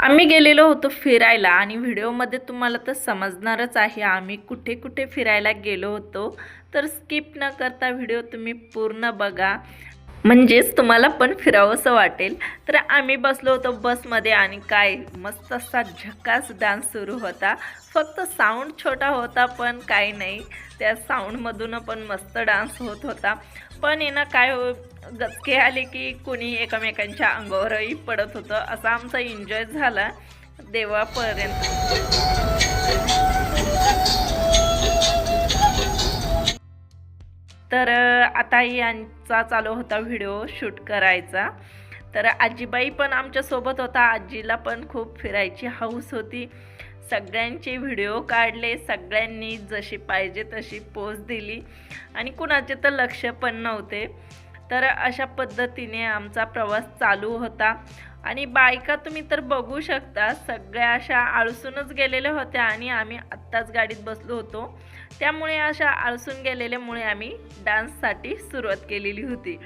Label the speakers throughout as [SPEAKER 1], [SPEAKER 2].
[SPEAKER 1] आम्ही गेलेलो होतो फिरायला आणि व्हिडिओमध्ये तुम्हाला तर समजणारच आहे आम्ही कुठे कुठे फिरायला गेलो होतो. तर स्किप न करता व्हिडिओ तुम्ही पूर्ण बघा. म्हणजेच तुम्हाला पण फिरावंसं वाटेल. तर आम्ही बसलो होतो बसमध्ये आणि काय मस्त असा झकास डान्स सुरू होता. फक्त साऊंड छोटा होता पण काही नाही. त्या साऊंडमधून पण मस्त डान्स होत होता. पण येणं काय हो गचके आले की कोणी एकमेकांच्या अंगावरही पडत होतं. असा आमचा एन्जॉय झाला देवापर्यंत. तर आताही आता यांचा चालू होता व्हिडिओ शूट करायचा. तर आजीबाई पण आमच्यासोबत होता. आजीला पण खूप फिरायची हौस होती. सगळ्यांचे व्हिडिओ काढले. सगळ्यांनी जशी पाहिजे तशी पोज दिली. आणि कुणाचे तर लक्ष पण नव्हते. तर अशा पद्धतीने आमचा प्रवास चालू होता. आणि बायका तुम्ही तर बघू शकता सगळ्या अशा आळसूनच गेलेल्या होत्या आणि आम्ही आत्ताच गाडीत बसलो होतो. त्यामुळे अशा आळसून गेलेल्यामुळे आम्ही डान्ससाठी सुरुवात केलेली होती.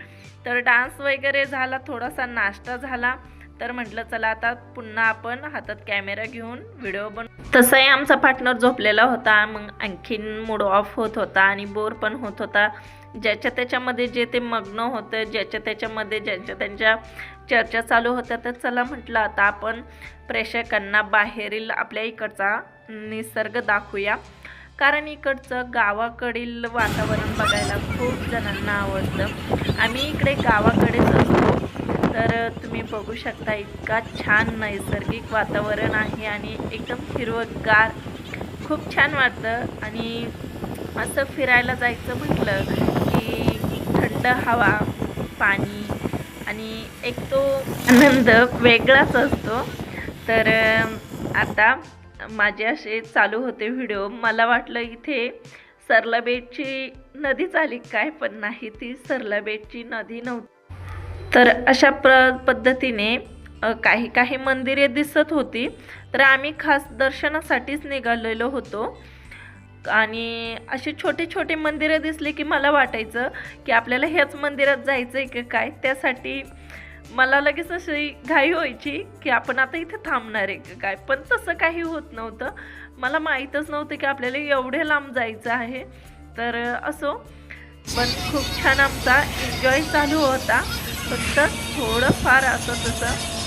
[SPEAKER 1] तर डान्स वगैरे झाला थोडासा नाश्ता झाला. तर म्हटलं चला आता पुन्हा आपण हातात कॅमेरा घेऊन व्हिडिओ बन तसाही आमचा पार्टनर झोपलेला होता. मग आणखीन मूड ऑफ होत होता आणि बोर पण होत होता. ज्याच्या त्याच्यामध्ये जे ते मग्न होतं ज्याच्या त्याच्यामध्ये ज्यांच्या त्यांच्या चर्चा चालू होत्या तर चला म्हटलं आता आपण प्रेक्षकांना बाहेरील आपल्या इकडचा निसर्ग दाखवूया. कारण इकडचं गावाकडील वातावरण बघायला खूप जणांना आवडतं. आम्ही इकडे गावाकडेच असतो. तर तुम्ही बघू शकता इतका छान नैसर्गिक वातावरण आहे आणि एकदम हिरवंगार. खूप छान वाटतं आणि असं फिरायला जायचं म्हटलं की थंड हवा पाणी आणि एक तो आनंद वेगळाच असतो. तर आता माझे असे चालू होते व्हिडिओ. मला वाटलं इथे सरलाबेटची नदी आली काय पण नाही ती सरलाबेटची नदी नव्हती. तर अशा प्र पद्धतीने काही काही मंदिरे दिसत होती. तर आम्ही खास दर्शनासाठीच निघालेलो होतो. आणि अशी छोटे छोटे मंदिरं दिसली की मला वाटायचं की आपल्याला ह्याच मंदिरात जायचं आहे की काय? त्यासाठी मला लगेच अशी घाई व्हायची की आपण आता इथे थांबणार आहे का काय? पण तसं काही होत नव्हतं. मला माहीतच नव्हतं की आपल्याला एवढे लांब जायचं आहे. तर असो. पण खूप छान आमचा एन्जॉय चालू होता. फक्त थोडंफार असं तसं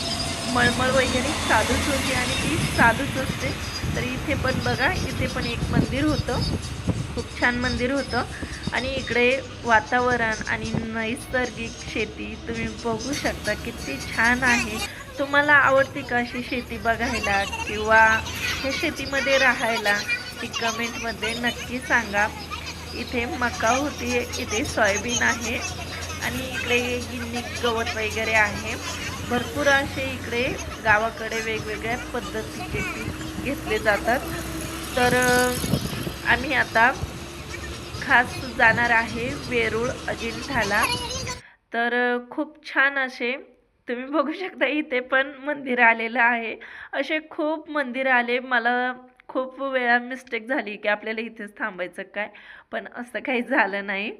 [SPEAKER 1] मळमळ वगैरे चालूच होती आणि ती चालूच असते. तर इथे पण बघा इथे पण एक मंदिर होतं. खूप छान मंदिर होतं. आणि इकडे वातावरण आणि नैसर्गिक शेती तुम्ही बघू शकता किती छान आहे. तुम्हाला आवडते का अशी शेती बघायला किंवा ह्या शेतीमध्ये राहायला? ती कमेंटमध्ये नक्की सांगा. इथे मका होती इथे सोयाबीन आहे. आणि इकडे गिन्नी गवत वगैरे आहे. भरपूर असे इकडे गावाकडे वेगवेगळ्या पद्धतीचे पीक घेतले जातात. तर आम्ही आता खास जाणार आहे वेरूळ अजिंठाला. तर खूप छान असे तुम्ही बघू शकता इथे पण मंदिर आलेलं आहे. असे खूप मंदिर आले. मला खूप वेळा मिस्टेक झाली की आपल्याला इथेच थांबायचं काय? पण असं काही झालं नाही.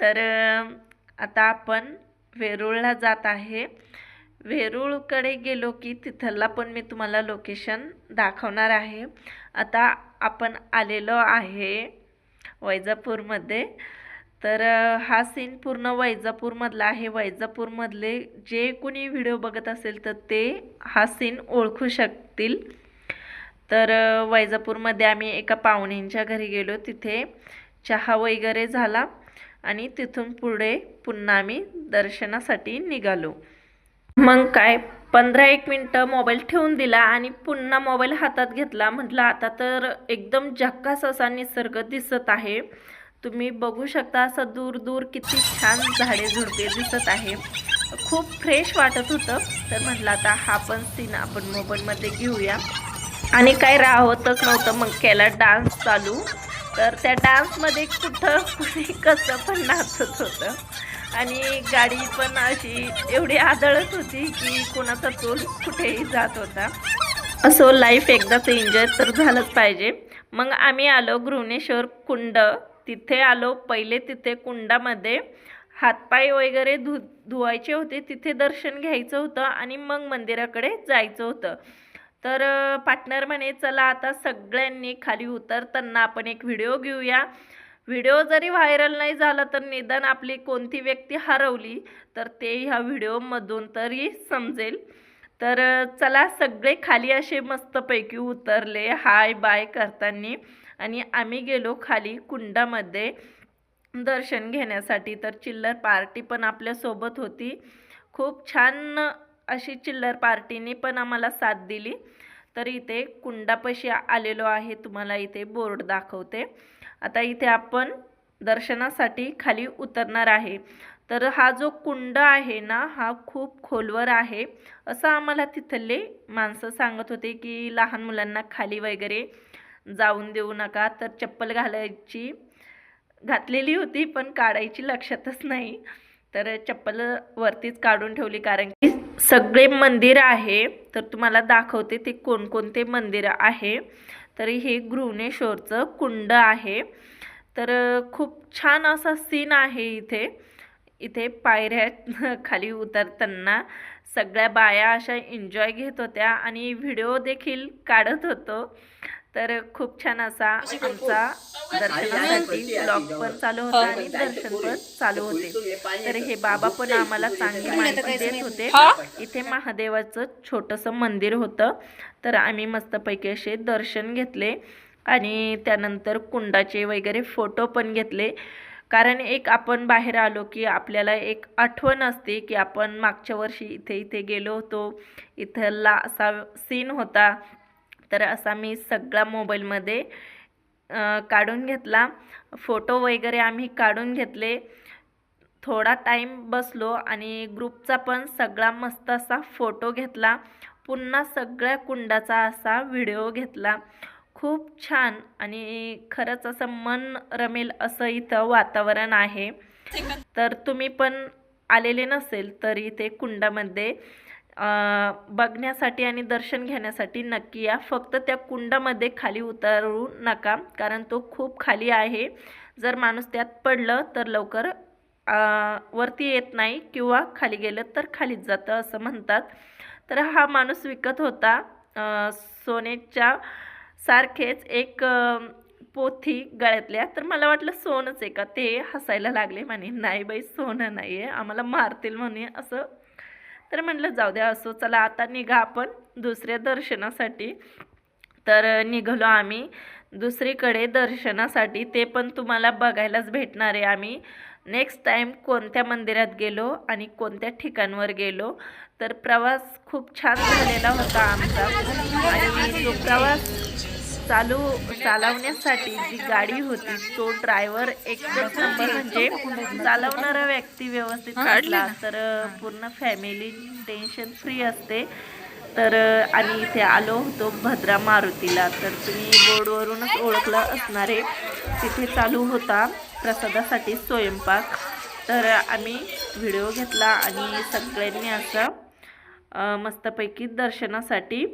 [SPEAKER 1] तर आता आपण वेरूळला जात आहे. वेरूळकडे गेलो की तिथला पण मी तुम्हाला लोकेशन दाखवणार आहे. आता आपण आलेलो आहे वैजापूरमध्ये. तर हा सीन पूर्ण वैजापूरमधला आहे. वैजापूरमधले जे कोणी व्हिडिओ बघत असेल तर ते हा सीन ओळखू शकतील. तर वैजापूरमध्ये आम्ही एका पाहुण्यांच्या घरी गेलो. तिथे चहा वगैरे झाला आणि तिथून पुढे पुन्हा आम्ही दर्शनासाठी निघालो. मग काय पंधरा एक मिनटं मोबाईल ठेवून दिला आणि पुन्हा मोबाईल हातात घेतला. म्हटलं आता तर एकदम झक्कास असा निसर्ग दिसत आहे. तुम्ही बघू शकता असं दूर दूर किती छान झाडे झुडपे दिसत आहे. खूप फ्रेश वाटत होतं. तर म्हटलं आता हा पण सीन आपण मोबाईलमध्ये घेऊया. आणि काय राहतच नव्हतं. मग केला डान्स चालू. तर त्या डान्समध्ये कुठं कुणी कसं पण नाचत होतं. आणि गाडी पण अशी एवढी आदळत होती की कोणाचा तोल कुठेही जात होता. असो लाईफ एकदाच एन्जॉय तर झालंच पाहिजे. मग आम्ही आलो गृहणेश्वर कुंड. तिथे आलो पहिले तिथे कुंडामध्ये हातपाय वगैरे धु धुवायचे होते. तिथे दर्शन घ्यायचं होतं आणि मग मंदिराकडे जायचं होतं. तर पार्टनर म्हणे चला आता सगळ्यांनी खाली उतरताना आपण एक व्हिडिओ घेऊया. व्हिडिओ जरी व्हायरल नाही झाला तर निदान आपली कोणती व्यक्ती हरवली तर ते ह्या व्हिडिओमधून तरी समजेल. तर चला सगळे खाली असे मस्तपैकी उतरले हाय बाय करताना. आणि आम्ही गेलो खाली कुंडामध्ये दर्शन घेण्यासाठी. तर चिल्लर पार्टी पण आपल्यासोबत होती. खूप छान अशी चिल्लर पार्टीने पण आम्हाला साथ दिली. तर इथे कुंडापाशी आलेलो आहे तुम्हाला इथे बोर्ड दाखवते. आता इथे आपण दर्शनासाठी खाली उतरणार आहे. तर हा जो कुंड आहे ना हा खूप खोलवर आहे. असं आम्हाला तिथले माणसं सांगत होते की लहान मुलांना खाली वगैरे जाऊन देऊ नका. तर चप्पल घालायची घातलेली होती पण काढायची लक्षातच नाही. तर चप्पल वरतीच काढून ठेवली कारण की सगळे मंदिर आहे. तर तुम्हाला दाखवते ते कोणकोणते मंदिर आहे. तर हे गृहणेश्वरचं कुंड आहे. तर खूप छान असा सीन आहे इथे. इथे पायऱ्या खाली उतरताना सगळ्या बाया अशा एन्जॉय घेत होत्या आणि व्हिडिओ देखील काढत होतो. तर खूप छान असा आमचा दर्शनासाठी ब्लॉग पण चालू होता आणि दर्शन पण चालू होते. तर हे बाबा पण आम्हाला चांगली माहिती देत होते. इथे महादेवाचं छोटंसं मंदिर होतं. तर आम्ही मस्तपैकी असे दर्शन घेतले आणि त्यानंतर कुंडाचे वगैरे फोटो पण घेतले. कारण एक आपण बाहेर आलो की आपल्याला एक आठवण असते की आपण मागच्या वर्षी इथे इथे गेलो होतो. इथला असा सीन होता. तर असा मी सगळा मोबाईलमध्ये काढून घेतला. फोटो वगैरे आम्ही काढून घेतले. थोडा टाईम बसलो आणि ग्रुपचा पण सगळा मस्त असा फोटो घेतला. पुन्हा सगळ्या कुंडाचा असा व्हिडिओ घेतला. खूप छान आणि खरंच असं मन रमेल असं इथं वातावरण आहे. तर तुम्ही पण आलेले नसेल तर इथे कुंडामध्ये. बघण्यासाठी आणि दर्शन घेण्यासाठी नक्की या. फक्त त्या कुंडामध्ये खाली उतरू नका कारण तो खूप खाली आहे. जर माणूस त्यात पडलं तर लवकर वरती येत नाही किंवा खाली गेलं तर खालीच जातं असं म्हणतात. तर हा माणूस विकत होता. सोनेच्या सारखेच एक पोथी गळ्यातल्या. तर मला वाटलं सोनंच आहे का? ते हसायला लागले म्हणे नाही बाई सोनं नाही आहे आम्हाला मारतील म्हणे असं तर म्हटलं जाऊ द्या असो चला आता निघा आपण दुसऱ्या दर्शनासाठी. तर निघालो आम्ही. दुसरीकडे दर्शनासाठी ते पण तुम्हाला बघायलाच भेटणार आहे आम्ही. नेक्स्ट टाईम कोणत्या मंदिरात गेलो आणि कोणत्या ठिकाणवर गेलो तर प्रवास खूप छान झालेला होता आमचा. आणि तो प्रवास चालू चालवण्यासाठी जी गाडी होती तो ड्रायव्हर एकच नंबर म्हणजे चालवणारा व्यक्ती व्यवस्थित काढला. तर पूर्ण फॅमिली टेन्शन फ्री असते. तर आणि इथे आलो होतो भद्रा मारुतीला. तर तुम्ही बोर्डवरूनच ओळखलं असणार तिथे चालू होता प्रसादासाठी स्वयंपाक. तर आम्ही व्हिडिओ घेतला आणि सगळ्यांनी असं मस्तपैकी दर्शनासाठी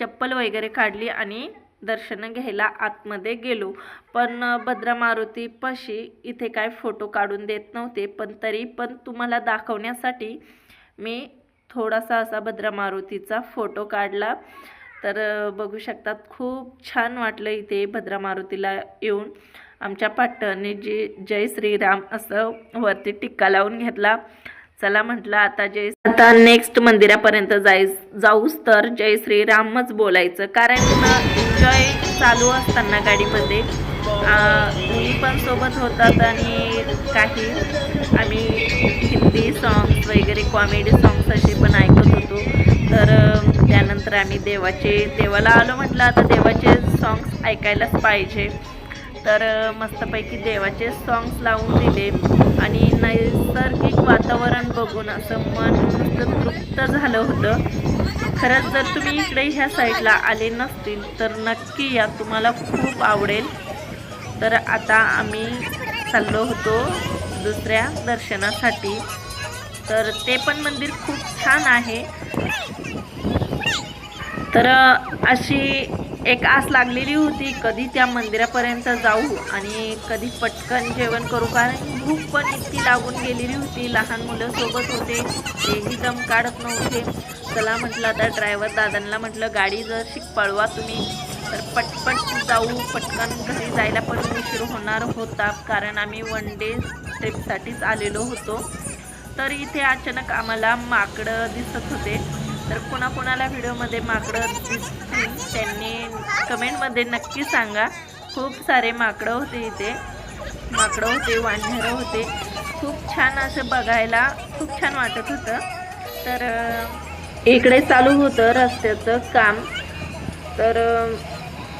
[SPEAKER 1] चप्पल वगैरे काढली आणि दर्शन घ्यायला आतमध्ये गेलो. पण भद्रा मारुतीपाशी इथे काय फोटो काढून देत नव्हते. पण तरी पण तुम्हाला दाखवण्यासाठी मी थोडासा असा भद्रा मारुतीचा फोटो काढला. तर बघू शकतात खूप छान वाटलं इथे भद्रा मारुतीला येऊन. आमच्या पाटणे जी जय श्रीराम असं वरती टिक्का लावून घेतला. चला म्हटलं आता जय आता नेक्स्ट मंदिरापर्यंत जाय जाऊस तर जय श्रीरामच बोलायचं. कारण एन्जॉय चालू असताना गाडीमध्ये. मुली पण सोबत होतात आणि काही. आम्ही हिंदी सॉंग्स वगैरे कॉमेडी सॉंग्स असे पण ऐकत होतो. तर त्यानंतर आम्ही देवाचे देवाला आलो म्हटलं आता देवाचे सॉंग्स ऐकायलाच पाहिजे. तर मस्तपैकी देवाचे सॉंग्स लावून दिले. आणि नैसर्गिक वातावरण बघून असं मन तृप्त झालं होतं. खरंच जर तुम्ही इकडे ह्या साईडला आले नसतील तर नक्की या. तुम्हाला खूप आवडेल. तर आता आम्ही चाललो होतो दुसऱ्या दर्शनासाठी. तर ते पण मंदिर खूप छान आहे. तर अशी एक आस लागलेली होती कधी त्या मंदिरापर्यंत जाऊ आणि कधी पटकन जेवण करू कारण भूक पण इतकी लागून गेलेली होती. लहान मुलं सोबत होते तेही दम काढत नव्हते. चला म्हटलं आता ड्रायव्हर दादांना म्हटलं गाडी जर शिक पळवा तुम्ही तर पटपट जाऊ पटकन घरी जायला पण उशीर होणार होता कारण आम्ही वन डे ट्रिपसाठीच आलेलो होतो. तर इथे अचानक आम्हाला माकडं दिसत होते. तर कोणाकोणाला व्हिडिओमध्ये माकडं दिसतील त्यांनी कमेंटमध्ये नक्की सांगा. खूप सारे माकडं होते इथे. माकडं होते वानझरं होते. खूप छान असं बघायला खूप छान वाटत होतं. तर इकडे चालू होतं रस्त्याचं काम. तर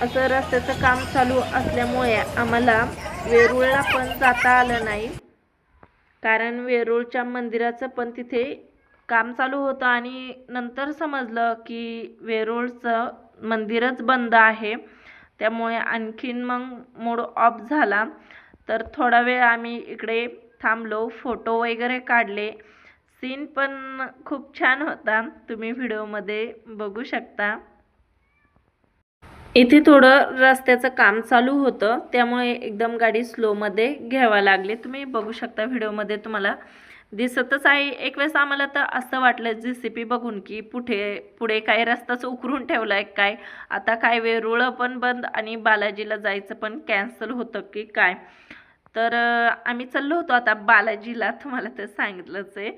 [SPEAKER 1] असं रस्त्याचं काम चालू असल्यामुळे आम्हाला वेरूळला पण जाता आलं नाही. कारण वेरूळच्या मंदिराचं पण तिथे काम चालू होतं आणि नंतर समजलं की वेरूळचं मंदिरच बंद आहे. त्यामुळे आणखीन मग मूड ऑफ झाला. तर थोडा वेळ आम्ही इकडे थांबलो फोटो वगैरे काढले. सीन पण खूप छान होता. तुम्ही व्हिडिओमध्ये बघू शकता. इथे थोडं रस्त्याचं काम चालू होतं. त्यामुळे एकदम गाडी स्लोमध्ये घ्यावा लागली. तुम्ही बघू शकता व्हिडिओमध्ये तुम्हाला दिसतच आहे. एक वेळेस आम्हाला तर असं वाटलं जी सी पी बघून की पुढे पुढे काय रस्ताच उकरून ठेवला आहे काय? आता काय वेरूळ पण बंद आणि बालाजीला जायचं पण कॅन्सल होतं की काय? तर आम्ही चाललो होतो आता बालाजीला. तुम्हाला तर सांगितलंच आहे.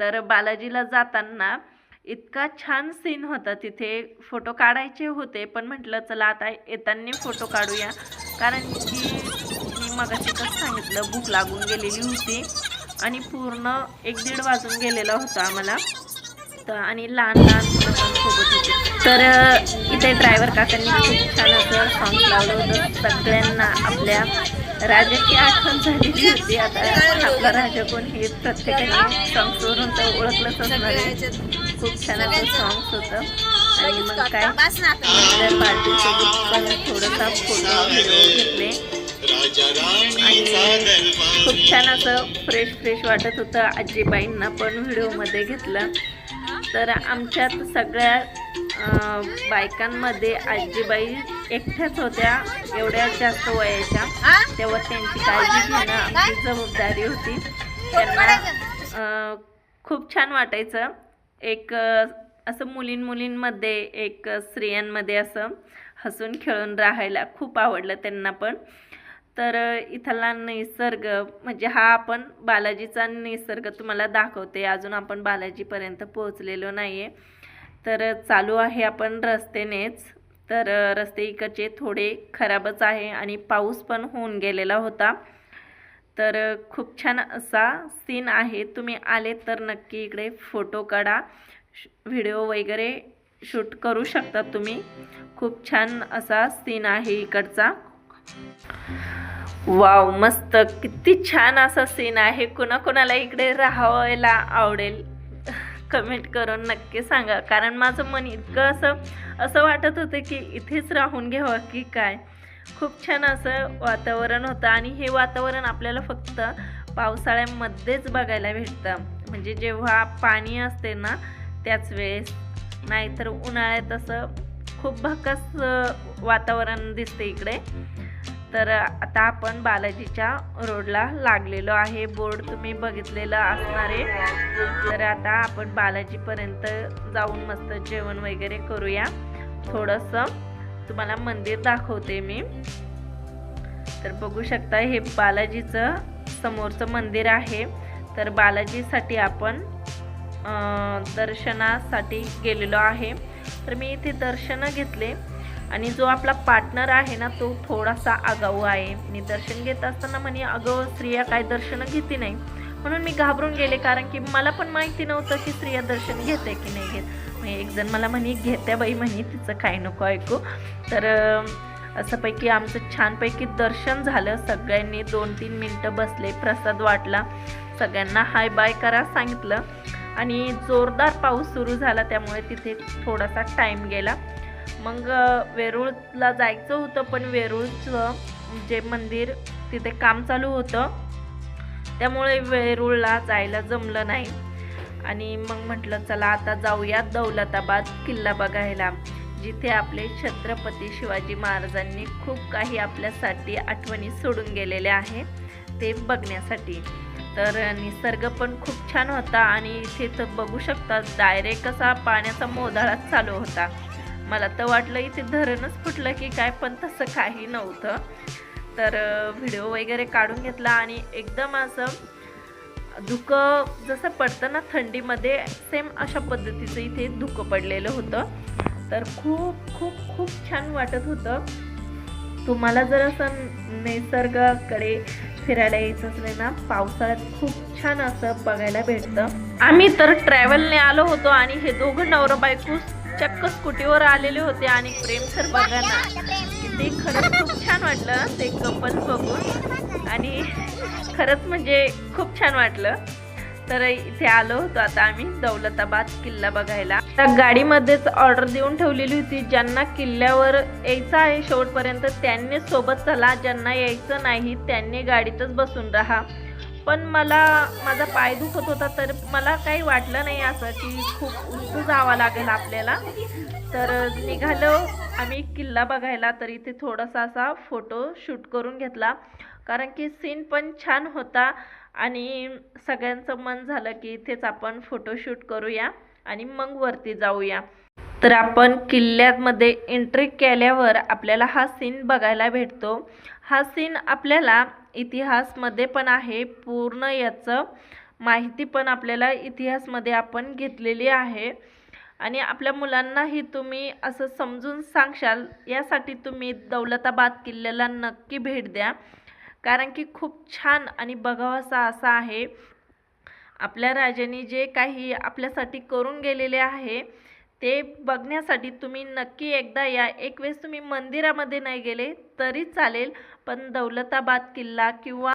[SPEAKER 1] तर बालाजीला जाताना इतका छान सीन होता. तिथे फोटो काढायचे होते पण म्हटलं चला आता येताना फोटो काढूया. कारण की मी मगाशी सांगितलं भूक लागून गेलेली होती आणि पूर्ण एक दीड वाजून गेलेला होता आम्हाला. तर आणि लहान लहान मुलं सोबत होते. तर तिथे ड्रायव्हर काकांनी खूप छान असं सॉंग लावलं होतं. सगळ्यांना आपल्या राजाची आठवण झालेली होती. आता आपला राजा कोण हे प्रत्येकाने सॉंग्सवरून तर ओळखलंच असणार खूप छान असं सॉंग्स होतं. आणि मग काय? पार्टीसोबत पण थोडासा फोटो व्हिडिओ घेतले. आणि खूप छान असं फ्रेश फ्रेश वाटत होतं. आजीबाईंना पण व्हिडिओमध्ये घेतलं. तर आमच्यात सगळ्या बायकांमध्ये आजीबाई एकट्याच होत्या एवढ्या जास्त वयाच्या. तेव्हा त्यांची काळजी घेणं आमची जबाबदारी होती. त्यांना खूप छान वाटायचं. एक असं मुलीं मुलींमध्ये एक स्त्रियांमध्ये असं हसून खेळून राहायला खूप आवडलं त्यांना पण. तर इथला निसर्ग म्हणजे हा आपण बालाजीचा निसर्ग तुम्हाला दाखवते. अजून आपण बालाजीपर्यंत पोहोचलेलो नाही आहे तर चालू आहे आपण रस्तेनेच. तर रस्ते इकडचे थोडे खराबच आहे आणि पाऊस पण होऊन गेलेला होता. तर खूप छान असा सीन आहे. तुम्ही आले तर नक्की इकडे फोटो काढा. व्हिडिओ वगैरे शूट करू शकता तुम्ही. खूप छान असा सीन आहे इकडचा. वाव मस्त. किती छान असा सीन आहे. कुणाकुणाला इकडे राहायला आवडेल. कमेंट करून नक्की सांगा. कारण माझं मन इतकं असं असं वाटत होतं की इथेच राहून घ्यावं की काय. खूप छान असं वातावरण होतं आणि हे वातावरण आपल्याला फक्त पावसाळ्यामध्येच बघायला भेटतं. म्हणजे जेव्हा पाणी असते ना त्याच वेळेस. नाहीतर उन्हाळ्यात असं खूप भकास वातावरण दिसते इकडे. तर आता आपण बालाजीच्या रोडला लागलेलो आहे. बोर्ड तुम्ही बघितलेलं असणार आहे. तर आता आपण बालाजीपर्यंत जाऊन मस्त जेवण वगैरे करूया. थोडंसं तुम्हाला मंदिर दाखवते मी. तर बघू शकता हे बालाजीचं समोरचं मंदिर आहे. तर बालाजीसाठी आपण दर्शनासाठी गेलेलो आहे. तर मी इथे दर्शनं घेतले. आणि जो आपला पार्टनर आहे ना तो थोडासा आगाऊ आहे. मी दर्शन घेत असताना म्हणे अगं स्त्रिया काय दर्शनं घेते नाही. म्हणून मी घाबरून गेले कारण की मला पण माहिती नव्हतं की स्त्रिया दर्शन घेते की नाही घेत. मग एक जण मला म्हणे घेत्या बाई म्हणे तिचं काय नको ऐकू. तर असंपैकी असं पैकी आमचं छानपैकी दर्शन झालं. सगळ्यांनी दोन तीन मिनटं बसले प्रसाद वाटला. सगळ्यांना हाय बाय करा सांगितलं. आणि जोरदार पाऊस सुरू झाला त्यामुळे तिथे थोडासा टाईम गेला. मग वेरूळला जायचं होतं पण वेरूळचं जे मंदिर तिथे काम चालू होतं. त्यामुळे वेरूळला जायला जमलं नाही. आणि मग म्हटलं चला आता जाऊया दौलताबाद किल्ला बघायला जिथे आपले छत्रपती शिवाजी महाराजांनी खूप काही आपल्यासाठी आठवणी सोडून गेलेल्या आहे ते बघण्यासाठी. तर निसर्ग पण खूप छान होता आणि इथे तर बघू शकता डायरेक्ट असा पाण्याचा मोधाळाच चालू होता. मला तर वाटलं इथे धरणच फुटलं की काय पण तसं काही नव्हतं. तर व्हिडिओ वगैरे काढून घेतला आणि एकदम असं धुकं जसं पडतं ना थंडीमध्ये सेम अशा पद्धतीचं इथे धुकं पडलेलं होतं. तर खूप खूप खूप छान वाटत होतं. तुम्हाला जर असं निसर्गाकडे फिरायला यायचं असले ना पावसाळ्यात खूप छान असं बघायला भेटतं. आम्ही तर ट्रॅव्हलने आलो होतो आणि हे दोघं नवरा बायकोच चक्क स्कूटीवर आलेले होते आणि प्रेम तर बघा ना ते खरंच खूप छान वाटलं ते कपल बघून. आणि खरंच म्हणजे खूप छान वाटलं. तर इथे आलो होतो आता आम्ही दौलताबाद किल्ला बघायला. त्या गाडीमध्येच ऑर्डर देऊन ठेवलेली होती. ज्यांना किल्ल्यावर यायचं आहे शेवटपर्यंत त्यांनी सोबत चला. ज्यांना यायचं नाही त्यांनी गाडीतच बसून राहा. पण मला माझा पाय दुखत होता तर मला काही वाटलं नाही असं की खूप उंच जावं लागेल आपल्याला. तर निघालो आम्ही किल्ला बघायला तर इथे थोडासा असा फोटो शूट करून घेतला. कारण की सीन पण छान होता आणि सगळ्यांचं मन झालं की इथेच आपण फोटोशूट करूया आणि मग वरती जाऊया. तर आपण किल्ल्यामध्ये एंट्री केल्यावर आपल्याला हा सीन बघायला भेटतो. हा सीन आपल्याला इतिहासमध्ये पण आहे. पूर्ण याचं माहिती पण आपल्याला इतिहासमध्ये आपण घेतलेली आहे. आणि आपल्या मुलांनाही तुम्ही असं समजून सांगशाल यासाठी तुम्ही दौलताबाद किल्ल्याला नक्की भेट द्या. कारण की खूप छान आणि बघावासा असा आहे. आपल्या राजाने जे काही आपल्यासाठी करून गेलेले आहे ते बघण्यासाठी तुम्ही नक्की एकदा या. एक वेळेस तुम्ही मंदिरामध्ये नाही गेले तरी चालेल. पण दौलताबाद किल्ला किंवा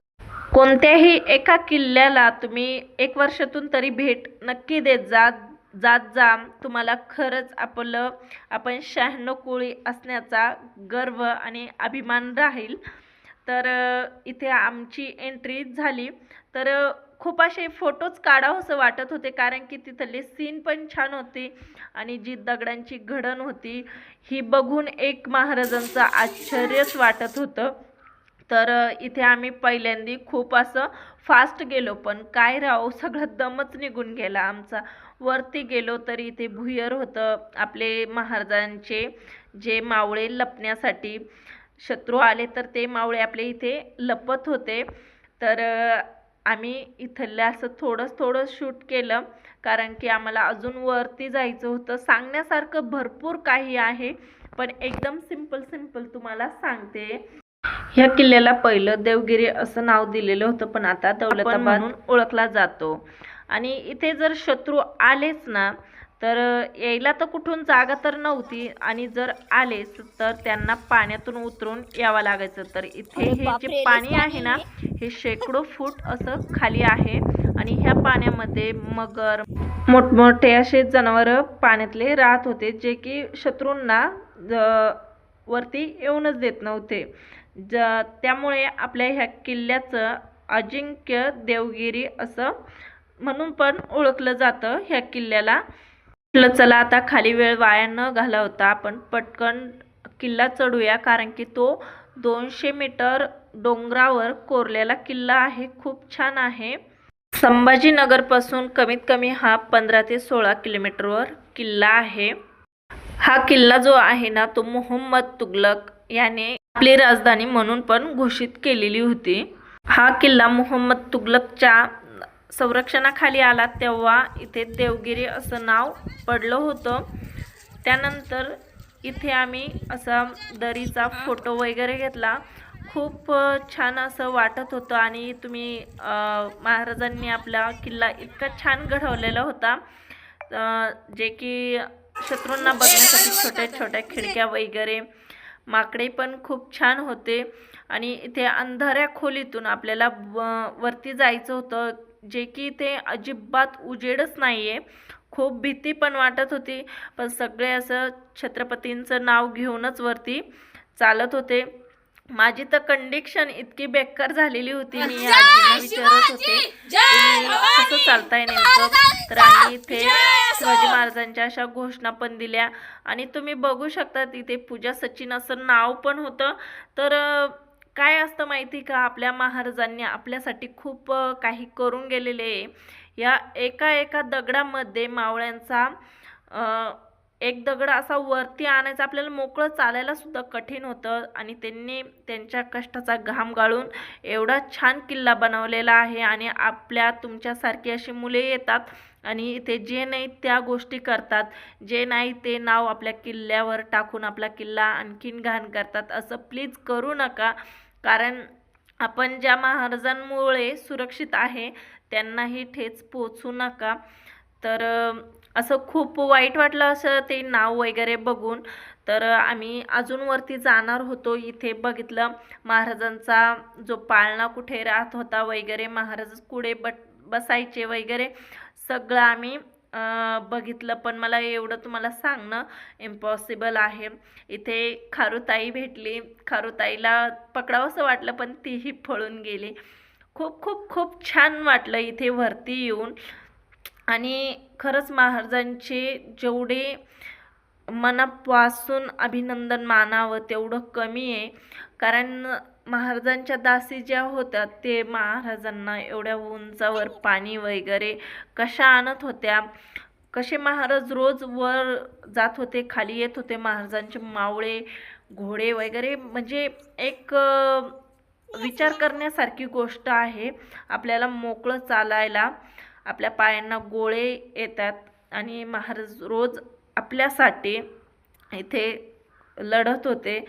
[SPEAKER 1] कोणत्याही एका किल्ल्याला तुम्ही एक वर्षातून तरी भेट नक्की देत जा जात जा. तुम्हाला खरंच आपलं आपण शहाण्णव कोळी असण्याचा गर्व आणि अभिमान राहील. तर इथे आमची एंट्री झाली. तर खूप असे फोटोज काढावंसं वाटत होते कारण की तिथले सीन पण छान होते आणि जी दगडांची घडण होती ही बघून एक महाराजांचं आश्चर्यच वाटत होतं. तर इथे आम्ही पहिल्यांदी खूप असं फास्ट गेलो पण काय राहो सगळं दमच निघून गेला आमचा. वरती गेलो तर इथे भुयर होतं. आपले महाराजांचे जे मावळे लपण्यासाठी शत्रू आले तर ते मावळे आपले इथे लपत होते. तर आम्ही इथलं असं थोडंच थोडं शूट केलं कारण की आम्हाला अजून वरती जायचं होतं. सांगण्यासारखं भरपूर काही आहे पण एकदम सिंपल सिंपल तुम्हाला सांगते. ह्या किल्ल्याला पहिलं देवगिरी असं नाव दिलेलं होतं पण आता दौलताबाद म्हणून ओळखला जातो. आणि इथे जर शत्रू आलेच ना तर यायला तर कुठून जागा तर नव्हती. आणि जर आलेच तर त्यांना पाण्यातून उतरून यावं लागायचं. तर इथे हे जे पाणी आहे ना हे शेकडो फूट असं खाली आहे. आणि ह्या पाण्यामध्ये मगर मोठमोठे असे जनावरं पाण्यातले राहत होते जे की शत्रूंना वरती येऊनच देत नव्हते. ज त्यामुळे आपल्या ह्या किल्ल्याचं अजिंक्य देवगिरी असं म्हणून पण ओळखलं जातं ह्या किल्ल्याला. म्हटलं चला आता खाली वेळ वाया न घालवता आपण पटकन किल्ला चढूया कारण की तो दोनशे मीटर डोंगरावर कोरलेला किल्ला आहे. खूप छान आहे. संभाजीनगरपासून कमीत कमी हा पंधरा ते सोळा किलोमीटरवर किल्ला आहे. हा किल्ला जो आहे ना तो मोहम्मद तुगलक याने आपली राजधानी म्हणून पण घोषित केलेली होती. हा किल्ला मोहम्मद तुगलकच्या संरक्षणाखाली आला तेव्हा इथे देवगिरी असं नाव पडलं होतं. त्यानंतर इथे आम्ही असा दरीचा फोटो वगैरे घेतला. खूप छान असं वाटत होतं आणि तुम्ही महाराजांनी आपला किल्ला इतका छान घडवलेला होता जे की शत्रूंना बघण्यासाठी छोट्या छोट्या खिडक्या वगैरे माकडे पण खूप छान होते. आणि इथे अंधाऱ्या खोलीतून आपल्याला वरती जायचं होतं जे की ते अजिबात उजेडच नाही आहे खूप भीती पण वाटत होती पण सगळे असं छत्रपतींचं नाव घेऊनच वरती चालत होते. माझी तर कंडिक्शन इतकी बेकार झालेली होती मी आजीला विचारत होते कसं चालताय नेमकं? तर आम्ही इथे शिवाजी महाराजांच्या अशा घोषणा पण दिल्या. आणि तुम्ही बघू शकता तिथे पूजा सचिन असं नाव पण होतं. तर काय असतं माहिती का? आपल्या महाराजांनी आपल्यासाठी खूप काही करून गेलेले या एका एका दगडामध्ये मावळ्यांचा एक दगड असा वरती आणायचा आपल्याला मोकळं चालायला सुद्धा कठीण होतं. आणि त्यांनी त्यांच्या कष्टाचा घाम गाळून एवढा छान किल्ला बनवलेला आहे आणि आपल्या तुमच्यासारखी अशी मुले येतात आणि इथे जे नाही त्या गोष्टी करतात. जे नाही ते नाव आपल्या किल्ल्यावर टाकून आपला किल्ला आणखीन घाण करतात. असं प्लीज करू नका. कारण आपण ज्या महाराजांमुळे सुरक्षित आहे त्यांनाही ठेच पोचू नका. तर असं खूप वाईट वाटलं असं ते नाव वगैरे बघून. तर आम्ही अजून वरती जाणार होतो. इथे बघितलं महाराजांचा जो पाळणा कुठे राहत होता वगैरे महाराज कुठे बट बसायचे वगैरे सगळं आम्ही बघितलं. पण मला एवढं तुम्हाला सांगणं इम्पॉसिबल आहे. इथे खारुताई भेटली. खारुताईला पकडावंसं वाटलं पण तीही पळून गेली. खूप खूप खूप छान वाटलं इथे वरती येऊन. आणि खरंच महाराजांचे जेवढे मनापासून अभिनंदन मानावं तेवढं कमी आहे. कारण महाराजांच्या दासी ज्या होत्या ते महाराजांना एवढ्या उंचावर पाणी वगैरे कशा आणत होत्या? कसे महाराज रोज वर जात होते खाली येत होते महाराजांचे मावळे घोडे वगैरे? म्हणजे एक विचार करण्यासारखी गोष्ट आहे आपल्याला मोकळं चालायला. आपल्या पायांना गोळे येतात आणि महाराज रोज आपल्यासाठी इथे लढत होते.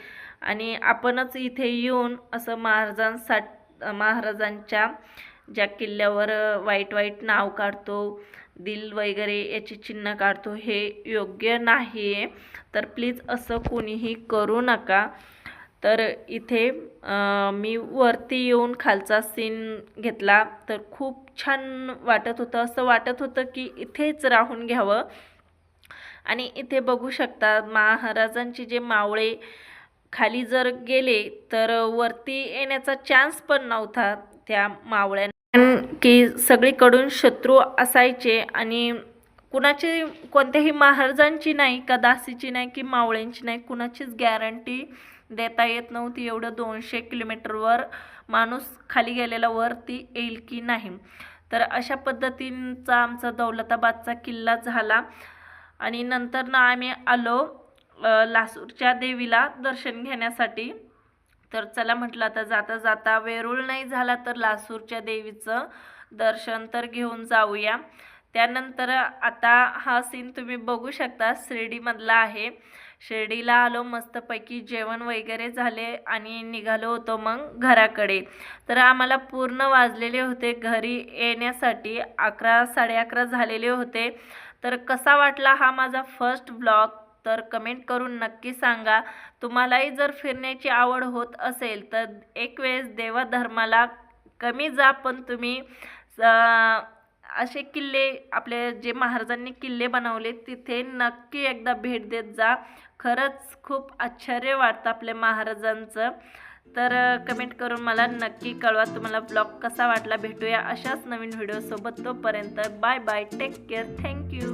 [SPEAKER 1] आणि आपणच इथे येऊन असं महाराजांसाठी महाराजांच्या ज्या किल्ल्यावर वाईट वाईट नाव काढतो दिल वगैरे याची चिन्ह काढतो हे योग्य नाही आहे तर प्लीज असं कोणीही करू नका. तर इथे मी वरती येऊन खालचा सीन घेतला. तर खूप छान वाटत होतं. असं वाटत होतं की इथेच राहून घ्यावं. आणि इथे बघू शकता महाराजांचे जे मावळे खाली जर गेले तर वरती येण्याचा चान्स पण नव्हता त्या मावळ्यांना. की सगळीकडून शत्रू असायचे आणि कुणाची कोणत्याही महाराजांची नाही का दासीची नाही की मावळ्यांची नाही कुणाचीच गॅरंटी देता येत नव्हती. एवढं दोनशे किलोमीटरवर माणूस खाली गेलेला वरती येईल की नाही? तर अशा पद्धतींचा आमचा दौलताबादचा किल्ला झाला. आणि नंतर ना आम्ही आलो लासूरच्या देवीला दर्शन घेण्यासाठी. तर चला म्हटलं आता जाता जाता वेरूळ नाही झाला तर लासूरच्या देवीचं दर्शन तर घेऊन जाऊया. त्यानंतर आता हा सीन तुम्ही बघू शकता. शिर्डीमधला आहे. शिर्डीला आलो मस्तपैकी जेवण वगैरे झाले आणि निघालो होतो मग घराकडे. तर आम्हाला पूर्ण वाजलेले होते. घरी येण्यासाठी अकरा साडे अकरा झालेले होते. तर कसा वाटला हा माझा फर्स्ट ब्लॉग तर कमेंट करून नक्की सांगा. तुम्हालाही जर फिरण्याची आवड होत असेल तर एक वेळेस देवाधर्माला कमी जा पण तुम्ही असे किल्ले आपले जे महाराजांनी किल्ले बनवले तिथे नक्की एकदा भेट देत जा. खरंच खूप आश्चर्य वाटतं आपल्या महाराजांचं. तर कमेंट करून मला नक्की कळवा तुम्हाला ब्लॉग कसा वाटला. भेटूया अशाच नवीन व्हिडिओसोबत तोपर्यंत. Bye bye take care thank you